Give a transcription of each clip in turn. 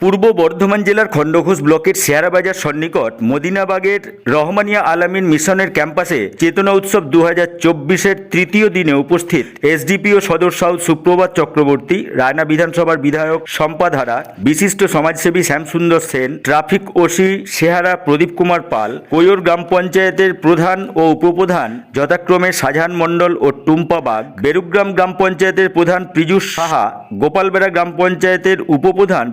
পূর্ব বর্ধমান জেলার খণ্ডঘোষ ব্লকের শেয়ারাবাজার সন্নিকট মদিনাবাগের রহমানিয়া আলামিন মিশনের ক্যাম্পাসে চেতনা উৎসব দু হাজার তৃতীয় দিনে উপস্থিত এসডিপিও সদর সাউথ সুপ্রভাত চক্রবর্তী, রায়না বিধানসভার বিধায়ক সম্পাধারা, বিশিষ্ট সমাজসেবী শ্যামসুন্দর সেন, ট্রাফিক ওসি সেহারা প্রদীপ কুমার পাল কৈর গ্রাম পঞ্চায়েতের প্রধান ও উপপ্রধান যথাক্রমে শাহজাহান মণ্ডল ও টুম্পা বাগ, বেরুগ্রাম গ্রাম পঞ্চায়েতের প্রধান পীযূষ সাহা, গোপালবেড়া গ্রাম পঞ্চায়েতের উপপ্রধান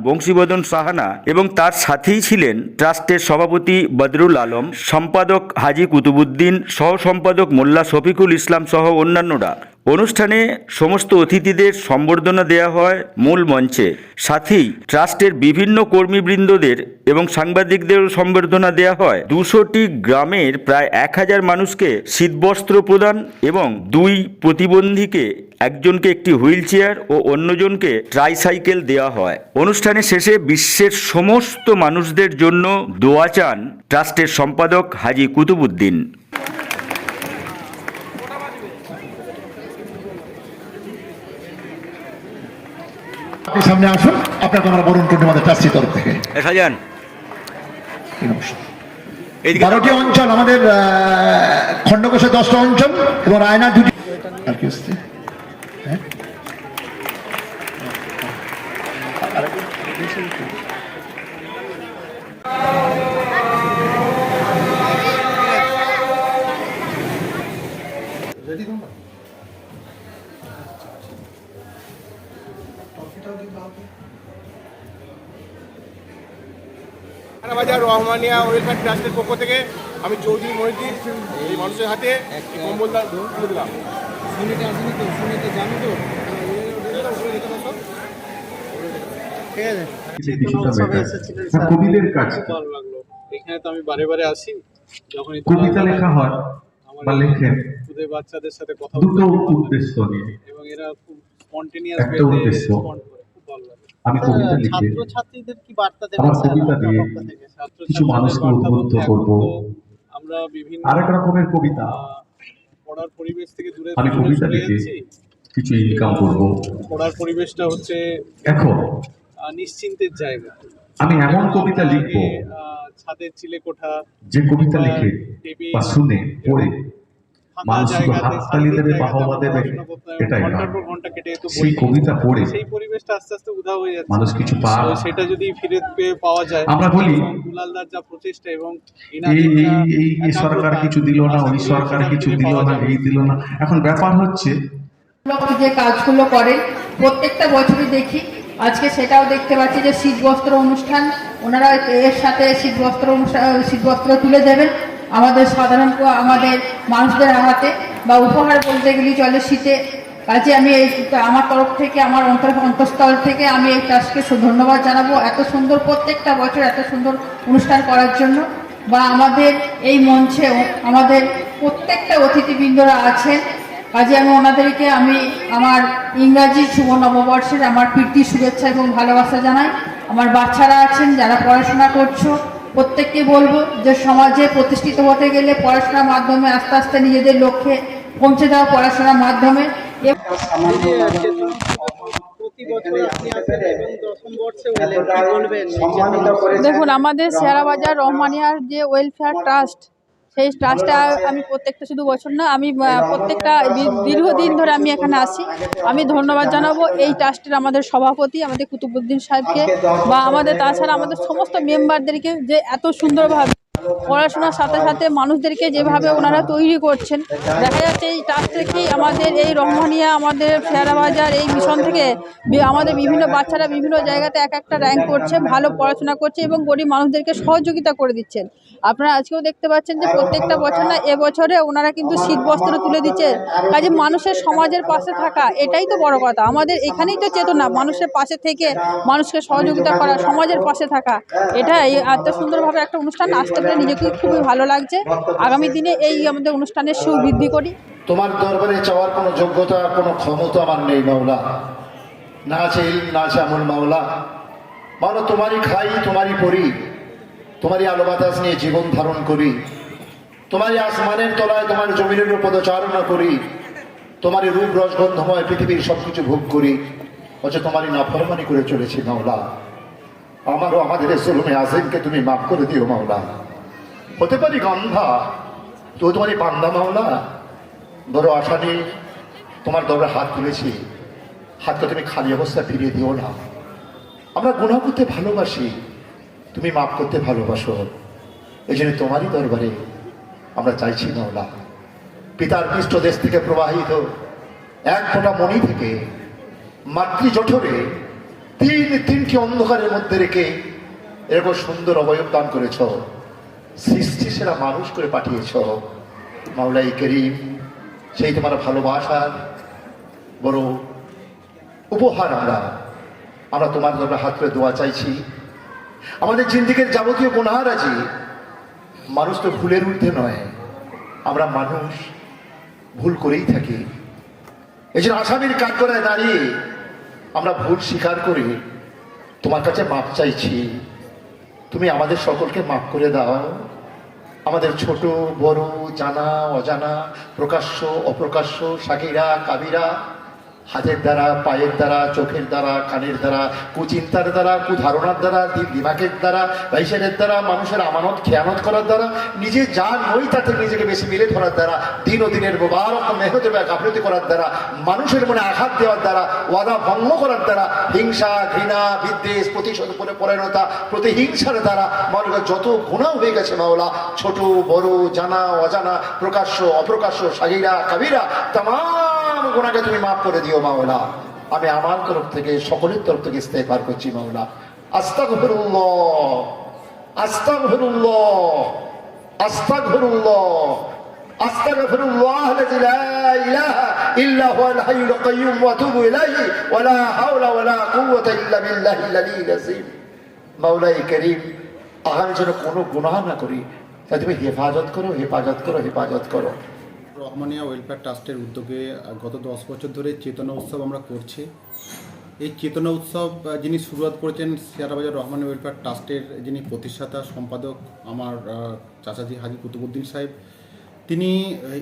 বংশীবদন সাহানা এবং তার সাথেই ছিলেন ট্রাস্টের সভাপতি বদরুল আলম, সম্পাদক হাজি কুতুবুদ্দিন সহ সম্পাদক মোল্লা শফিকুল ইসলাম সহ অন্যান্যরা। অনুষ্ঠানে সমস্ত অতিথিদের সম্বর্ধনা দেওয়া হয় মূল মঞ্চে। সাথেই ট্রাস্টের বিভিন্ন কর্মীবৃন্দদের এবং সাংবাদিকদেরও সম্বর্ধনা দেওয়া হয়। দুশোটি গ্রামের প্রায় এক হাজার মানুষকে শীতবস্ত্র প্রদান এবং দুই প্রতিবন্ধীকে একজনকে একটি হুইল চেয়ার ও অন্যজনকে ট্রাইসাইকেল দেওয়া হয়। অনুষ্ঠানে শেষে বিশ্বের সমস্ত মানুষদের জন্য দোয়া চান ট্রাস্টের সম্পাদক হাজি কুতুবুদ্দিন আপনি সামনে আসুন আপনাকে আমরা বরুণ আমাদের ট্রাস্টির তরফ থেকে। সাজান। বারোটি অঞ্চল আমাদের খণ্ডকোষে দশটা অঞ্চল এবং রায়না দুটি আর কি হ্যাঁ? বাজার রহমানিয়া ওয়েলফেয়ার ট্রাস্টের পক্ষ থেকে আমি চৌধুরী মহিদ্দিন এই মানুষের হাতে এই কম্বলটা তুলে দিলাম শুনেতে আসেনি তো শুনেতে জানি তো। ঠিক আছে। হ্যাঁ, কবিদের কাজ। ভালো লাগল। এখানে তো আমি বারে বারে আসি যখন কবিতা লেখা হয় বা লেখেন। খুদে বাচ্চাদের সাথে কথা দুটো উদ্দেশ্য নিয়ে। এবং এরা খুব স্পন্টেনিয়াস একটা উদ্দেশ্য। খুব ভালো লাগে। আমি কবিতা লিখে ছাত্র ছাত্রীদের কি বার্তা আমার কবিতা দিয়ে? ছাত্র কিছু মানুষকে বার্তা উদ্বুদ্ধ করব। আমরা বিভিন্ন আরেক রকমের কবিতা। পড়ার পরিবেশ থেকে দূরে আমি কবিতা লিখে কিছু ইনকাম করব। পড়ার পরিবেশটা হচ্ছে এখন নিশ্চিন্তের জায়গা। আমি এমন কবিতা লিখব আহ, ছাদের চিলে কোঠা যে কবিতা লিখে বা শুনে পড়ে হাততালি দেবে, বাহবা দেবে। এটাই সেই কবিতা পড়ে। সেই পরিবেশটা আস্তে আস্তে উধাও হয়ে যাচ্ছে। মানুষ কিছু সেটা যদি ফিরে পেয়ে পাওয়া যায় আমরা বলি, দুলালদার যা প্রচেষ্টা এবং এই এই এই সরকার কিছু দিল না ওই সরকার কিছু দিল না এই দিল না। এখন ব্যাপার হচ্ছে যে কাজগুলো করেন প্রত্যেকটা বছরই দেখি। আজকে সেটাও দেখতে পাচ্ছি যে শীতবস্ত্র অনুষ্ঠান ওনারা এর সাথে শীতবস্ত্র অনুষ্ঠান শীতবস্ত্র তুলে দেবেন। আমাদের সাধারণ প- আমাদের মানুষদের হাতে বা উপহার বলতে গেলে চলে শীতে। কাজে আমি এই আমার তরফ থেকে, আমার অন্তর অন্তঃস্থল থেকে আমি এই সু- ধন্যবাদ জানাব। এত সুন্দর প্রত্যেকটা বছর এত সুন্দর অনুষ্ঠান করার জন্য। বা আমাদের এই মঞ্চেও আমাদের প্রত্যেকটা অতিথিবৃন্দরা আছেন। কাজে আমি ওনাদেরকে আমি আমার ইংরাজি শুভ নববর্ষের আমার প্রীতি শুভেচ্ছা এবং ভালোবাসা জানাই। আমার বাচ্চারা আছেন, যারা পড়াশোনা করছ প্রত্যেককে বলব যে সমাজে প্রতিষ্ঠিত হতে গেলে পড়াশোনার মাধ্যমে আস্তে আস্তে নিজেদের লক্ষ্যে পৌঁছে দেওয়া পড়াশোনার মাধ্যমে। দেখুন আমাদের শেয়ারাবাজার রহমানিয়ার যে ওয়েলফেয়ার ট্রাস্ট সেই ট্রাস্টটা আমি প্রত্যেকটা শুধু বছর না, আমি প্রত্যেকটা দীর্ঘদিন ধরে আমি এখানে আসি আমি ধন্যবাদ জানাব এই ট্রাস্টের আমাদের সভাপতি, আমাদের কুতুবুদ্দিন সাহেবকে বা আমাদের তাছাড়া আমাদের সমস্ত মেম্বারদেরকে যে এত সুন্দরভাবে পড়াশোনার সাথে সাথে মানুষদেরকে যেভাবে ওনারা তৈরি করছেন, দেখা যাচ্ছে এই ট্রাস্ট থেকেই আমাদের এই রহমানিয়া, আমাদের শেয়ারাবাজার, এই মিশন থেকে আমাদের বিভিন্ন বাচ্চারা বিভিন্ন জায়গাতে এক একটা র্যাঙ্ক করছে, ভালো পড়াশোনা করছে এবং গরিব মানুষদেরকে সহযোগিতা করে দিচ্ছেন। আপনারা আজকেও দেখতে পাচ্ছেন যে প্রত্যেকটা বছর না, এবছরে ওনারা কিন্তু শীত বস্ত্র তুলে দিচ্ছে। কাজে মানুষের সমাজের পাশে থাকা, এটাই তো বড় কথা। আমাদের এখানেই তো চেতনা, মানুষের পাশে থেকে মানুষকে সহযোগিতা করা, সমাজের পাশে থাকা। এটা এই এত সুন্দরভাবে একটা অনুষ্ঠান আসতে পেরে নিজেকে খুবই ভালো লাগছে। আগামী দিনে এই আমাদের অনুষ্ঠানের সুবৃদ্ধি করি। তোমার দরবারে চাওয়ার কোনো যোগ্যতা কোনো ক্ষমতা আমার নেই মাওলা। না আছে ইলম, না আছে আমল মাওলা। মাওলা তোমারই খাই তোমারই পড়ি তোমারই আলো বাতাস নিয়ে জীবন ধারণ করি। তোমারই আসমানের তলায় তোমার জমিনের পদচারণা করি। তোমারই রূপ রসগন্ধময় পৃথিবীর সব কিছু ভোগ করি। অথচ তোমারই নাফরমানি করে চলেছি মাওলা। আমারও আমাদের জুলুমে আজিমকে তুমি মাফ করে দিও মাওলা। হতে পারি গন্ধা। তো তোমারই বান্দা মাওলা বড় আশা তোমার দরবারে হাত তুলেছি। হাতটা তুমি খালি অবস্থায় ফিরিয়ে দিও না। আমরা গুণা করতে ভালোবাসি, তুমি মাফ করতে ভালোবাসো। এই জন্য তোমারই দরবারে আমরা চাইছি মাওলা। পিতার পৃষ্ঠ দেশ থেকে প্রবাহিত এক ফোঁটা মণি থেকে মাতৃ জঠরে তিন তিনটি অন্ধকারের মধ্যে রেখে এরকম সুন্দর অবয়ব দান করেছ। সৃষ্টি সেরা মানুষ করে পাঠিয়েছ। মাওলাই করিম, সেই তোমার ভালোবাসার বড় উপহার আমরা। আমরা তোমার দরবার হাত করে দোয়া চাইছি। আমাদের জিন্দিগির যাবতীয় গুণাহার আছে মানুষ তো ভুলের ঊর্ধ্বে নয়। আমরা মানুষ ভুল করেই থাকি। এই জন্য আসামির কাজ করায় দাঁড়িয়ে আমরা ভুল স্বীকার করে তোমার কাছে মাপ চাইছি। তুমি আমাদের সকলকে মাফ করে দাও। আমাদের ছোট, বড়, জানা, অজানা, প্রকাশ্য, অপ্রকাশ্য, সাকিরা, কাবিরা হাতের দ্বারা, পায়ের দ্বারা, চোখের দ্বারা, কানের দ্বারা, কুচিন্তার দ্বারা, কুধারণার দ্বারা দিক দিমাগের দ্বারা বাইশের দ্বারা, মানুষের আমানত, খেয়ানত করার দ্বারা, নিজে যা নই তাতে নিজেকে বেশি মিলে ধরার দ্বারা দিন ও দিনের মোবারক, মেহনতে বা গাফলতি করার দ্বারা, মানুষের মনে আঘাত দেওয়ার দ্বারা, ওয়াদা ভঙ্গ করার দ্বারা, হিংসা, ঘৃণা, বিদ্বেষ, প্রতিশোধ করে পরায়ণতা প্রতিহিংসার দ্বারা মানুষের যত গুণাও হয়ে গেছে মাওলা, ছোট, বড়, জানা, অজানা, প্রকাশ্য, অপ্রকাশ্য, সাগিরা, কাবিরা তাম গুণাকে তুমি মাফ করে দিও মাওলা আমি আমার তরফ থেকে সকলের তরফ থেকে ইস্তেফার করছি মাওলা আস্তাক ফিরুল্লাহ আস্তাক ফিরুল্লাহ আস্তাক ফিরুল্লাহ أستغفر الله الذي لا إله إلا هو الحي القيوم وأتوب إليه ولا حول ولا قوة إلا بالله العلي العظيم মাওলাই করিম আগামী যেন কোনো গুনাহ না করি তাই তুমি হেফাজত করো হেফাজত করো হেফাজত করো রহমানিয়া ওয়েলফেয়ার ট্রাস্টের উদ্যোগে গত দশ বছর ধরে চেতনা উৎসব আমরা করছি। এই চেতনা উৎসব যিনি শুরুয়াত করেছেন শেয়ারাবাজার রহমানিয়া ওয়েলফেয়ার ট্রাস্টের যিনি প্রতিষ্ঠাতা, সম্পাদক আমার চাচাজি হাজি কুতুবুদ্দিন সাহেব, তিনি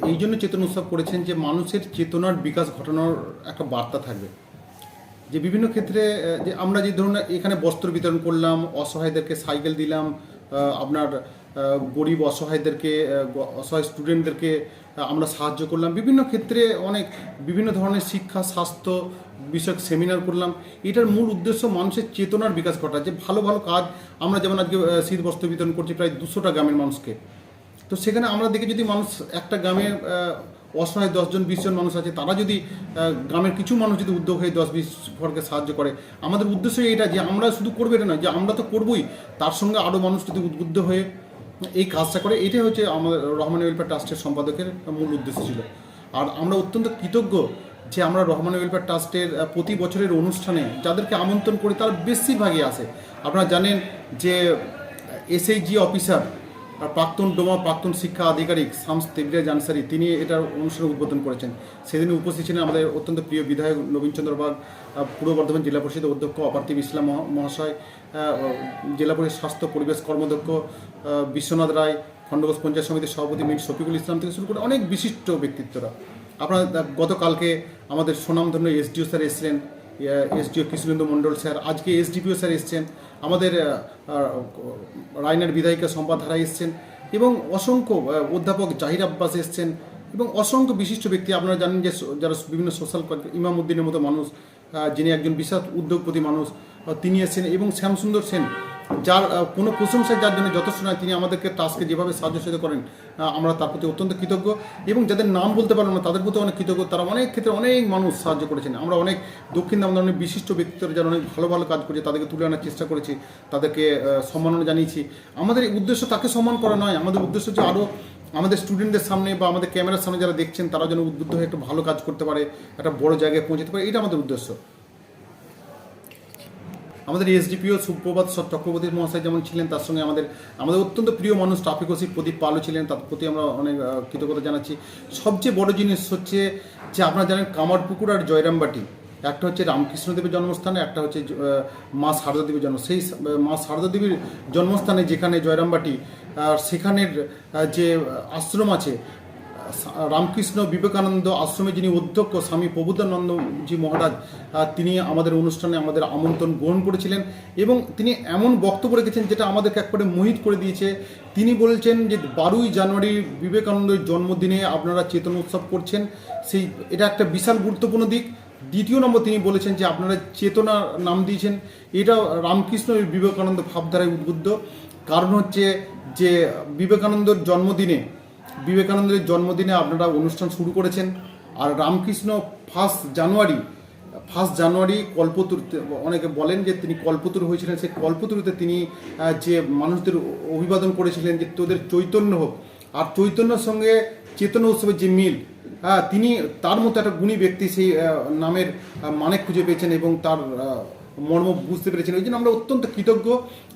এই জন্য চেতনা উৎসব করেছেন যে মানুষের চেতনার বিকাশ ঘটানোর একটা বার্তা থাকবে। যে বিভিন্ন ক্ষেত্রে যে আমরা যে ধরুন, এখানে বস্ত্র বিতরণ করলাম, অসহায়দেরকে সাইকেল দিলাম আপনার গরিব অসহায়দেরকে অসহায় স্টুডেন্টদেরকে আমরা সাহায্য করলাম। বিভিন্ন ক্ষেত্রে অনেক বিভিন্ন ধরনের শিক্ষা, স্বাস্থ্য বিষয়ক সেমিনার করলাম। এটার মূল উদ্দেশ্য মানুষের চেতনার বিকাশ ঘটা, যে ভালো ভালো কাজ আমরা যেমন আজকে শীত বস্ত্র বিতরণ করছি প্রায় দুশোটা গ্রামের মানুষকে। তো সেখানে আমরা দেখি যদি মানুষ একটা গ্রামে অসহায় দশজন বিশজন মানুষ আছে, তারা যদি গ্রামের কিছু মানুষ যদি উদ্যোগ হয়ে দশ, বিশ ঘরকে সাহায্য করে, আমাদের উদ্দেশ্য এটা যে আমরা শুধু করব এটা নয়, যে আমরা তো করবোই, তার সঙ্গে আরও মানুষ যদি উদ্বুদ্ধ হয়ে এই কাজটা করে, এটাই হচ্ছে আমাদের রহমান ওয়েলফেয়ার ট্রাস্টের সম্পাদকের মূল উদ্দেশ্য ছিল। আর আমরা অত্যন্ত কৃতজ্ঞ যে আমরা রহমান ওয়েলফেয়ার ট্রাস্টের প্রতি বছরের অনুষ্ঠানে যাদেরকে আমন্ত্রণ করি তারা বেশিরভাগই আসে আপনারা জানেন যে এসএইচজি অফিসার প্রাক্তন ডোমা প্রাক্তন শিক্ষা আধিকারিক শামস তেবরিয়া জানসারি তিনি এটার অনুষ্ঠানে উদ্বোধন করেছেন। সেদিন উপস্থিত ছিলেন আমাদের অত্যন্ত প্রিয় বিধায়ক নবীনচন্দ্র বাগ পূর্ব বর্ধমান জেলা পরিষদের অধ্যক্ষ অপার্থিব ইসলাম মহাশয় জেলা পরিষদ স্বাস্থ্য পরিবেশ কর্মদক্ষ আহ, বিশ্বনাথ রায় খণ্ডঘোষ পঞ্চায়েত সমিতির সভাপতি মীর শফিকুল ইসলাম থেকে শুরু করে অনেক বিশিষ্ট ব্যক্তিত্বরা। আপনারা গতকালকে আমাদের সুনামধন্য এসডিও স্যার এসেছিলেন এসডিও কৃষ্ণেন্দু মণ্ডল স্যার, আজকে এসডিপিও স্যার এসছেন, আমাদের রায়নার বিধায়িকা সম্পাদ ধারা এসছেন, এবং অসংখ্য অধ্যাপক জাহির আব্বাস এসছেন, এবং অসংখ্য বিশিষ্ট ব্যক্তি, আপনারা জানেন যে যারা বিভিন্ন সোশ্যাল ইমাম উদ্দিনের মতো মানুষ যিনি একজন বিশাল উদ্যোগপতি মানুষ তিনি এসেছেন, এবং শ্যামসুন্দর সেন যার কোনো প্রশংসা যার জন্য যথেষ্ট নয়, তিনি আমাদেরকে টাস্কে যেভাবে সাহায্য সাহায্য করেন আমরা তার প্রতি অত্যন্ত কৃতজ্ঞ। এবং যাদের নাম বলতে পারলাম না, তাদের প্রতি অনেক কৃতজ্ঞ। তারা অনেক ক্ষেত্রে অনেক মানুষ সাহায্য করেছেন। আমরা অনেক দক্ষিণ আমাদের অনেক বিশিষ্ট ব্যক্তিত্বরা যারা অনেক ভালো ভালো কাজ করেছে, তাদেরকে তুলে আনার চেষ্টা করেছি, তাদেরকে সম্মাননা জানিয়েছি। আমাদের উদ্দেশ্য তাকে সম্মান করা নয়, আমাদের উদ্দেশ্য হচ্ছে আরও আমাদের স্টুডেন্টদের সামনে বা আমাদের ক্যামেরার সামনে যারা দেখছেন, তারা যেন উদ্বুদ্ধ হয়ে একটা ভালো কাজ করতে পারে, একটা বড় জায়গায় পৌঁছতে পারে এটা আমাদের উদ্দেশ্য। আমাদের এসডিপিও সুপ্রভাত চক্রবর্তী মহাশয় যেমন ছিলেন, তার সঙ্গে আমাদের আমাদের অত্যন্ত প্রিয় মানুষ ট্রাফিক ওসি প্রদীপ পালও ছিলেন, তার প্রতি আমরা অনেক কৃতজ্ঞতা জানাচ্ছি। সবচেয়ে বড় জিনিস হচ্ছে যে আপনারা জানেন কামারপুকুর আর জয়রামবাটি, একটা হচ্ছে রামকৃষ্ণদেবের জন্মস্থান, একটা হচ্ছে মা সারদা দেবীর জন্ম সেই মা সারদা দেবীর জন্মস্থানে যেখানে জয়রামবাটি, আর সেখানের যে আশ্রম আছে রামকৃষ্ণ বিবেকানন্দ আশ্রমে যিনি অধ্যক্ষ স্বামী প্রবুদ্ধানন্দজি মহারাজ তিনি আমাদের অনুষ্ঠানে আমাদের আমন্ত্রণ গ্রহণ করেছিলেন এবং তিনি এমন বক্তব্য রেখেছেন যেটা আমাদেরকে একবারে মোহিত করে দিয়েছে। তিনি বলছেন যে বারোই জানুয়ারি বিবেকানন্দের জন্মদিনে আপনারা চেতন উৎসব করছেন। সেই, এটা একটা বিশাল গুরুত্বপূর্ণ দিক। দ্বিতীয় নম্বর তিনি বলেছেন যে আপনারা চেতনা নাম দিয়েছেন। এটা রামকৃষ্ণ বিবেকানন্দ ভাবধারায় উদ্বুদ্ধ। কারণ হচ্ছে যে বিবেকানন্দর জন্মদিনে বিবেকানন্দের জন্মদিনে আপনারা অনুষ্ঠান শুরু করেছেন। আর Ramakrishna first January first January কল্পতরুতে, অনেকে বলেন যে তিনি কল্পতরু হয়েছিলেন। সেই কল্পতরুতে তিনি যে মানুষদের অভিবাদন করেছিলেন যে তোদের চৈতন্য হোক, আর চৈতন্যর সঙ্গে চেতন উৎসবের যে মিল হ্যাঁ তিনি তার মতো একটা গুণী ব্যক্তি সেই নামের মানে খুঁজে পেয়েছেন এবং তার মর্ম বুঝতে পেরেছেন। ওই জন্য আমরা অত্যন্ত কৃতজ্ঞ।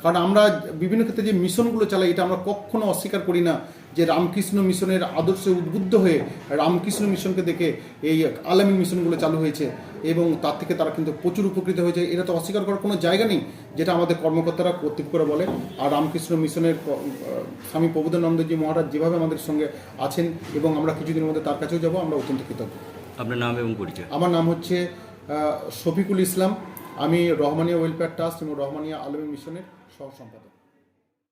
কারণ আমরা বিভিন্ন ক্ষেত্রে যে মিশনগুলো চালাই, এটা আমরা কখনো অস্বীকার করি না। যে রামকৃষ্ণ মিশনের আদর্শে উদ্বুদ্ধ হয়ে রামকৃষ্ণ মিশনকে দেখে এই আলামিন মিশনগুলো চালু হয়েছে এবং তার থেকে তারা কিন্তু প্রচুর উপকৃত হয়েছে। এটা তো অস্বীকার করার কোনো জায়গা নেই যেটা আমাদের কর্মকর্তারা কর্তৃক করে বলে আর রামকৃষ্ণ মিশনের স্বামী প্রবোধানন্দজি মহারাজ যেভাবে আমাদের সঙ্গে আছেন এবং আমরা কিছুদিনের মধ্যে তার কাছেও যাব আমরা অত্যন্ত কৃতজ্ঞ। আপনার নাম এবং পরিচয়? আমার নাম হচ্ছে শফিকুল ইসলাম। আমি রহমানিয়া ওয়েলফেয়ার ট্রাস্ট এবং রহমানিয়া আলমী মিশনের সহ সম্পাদক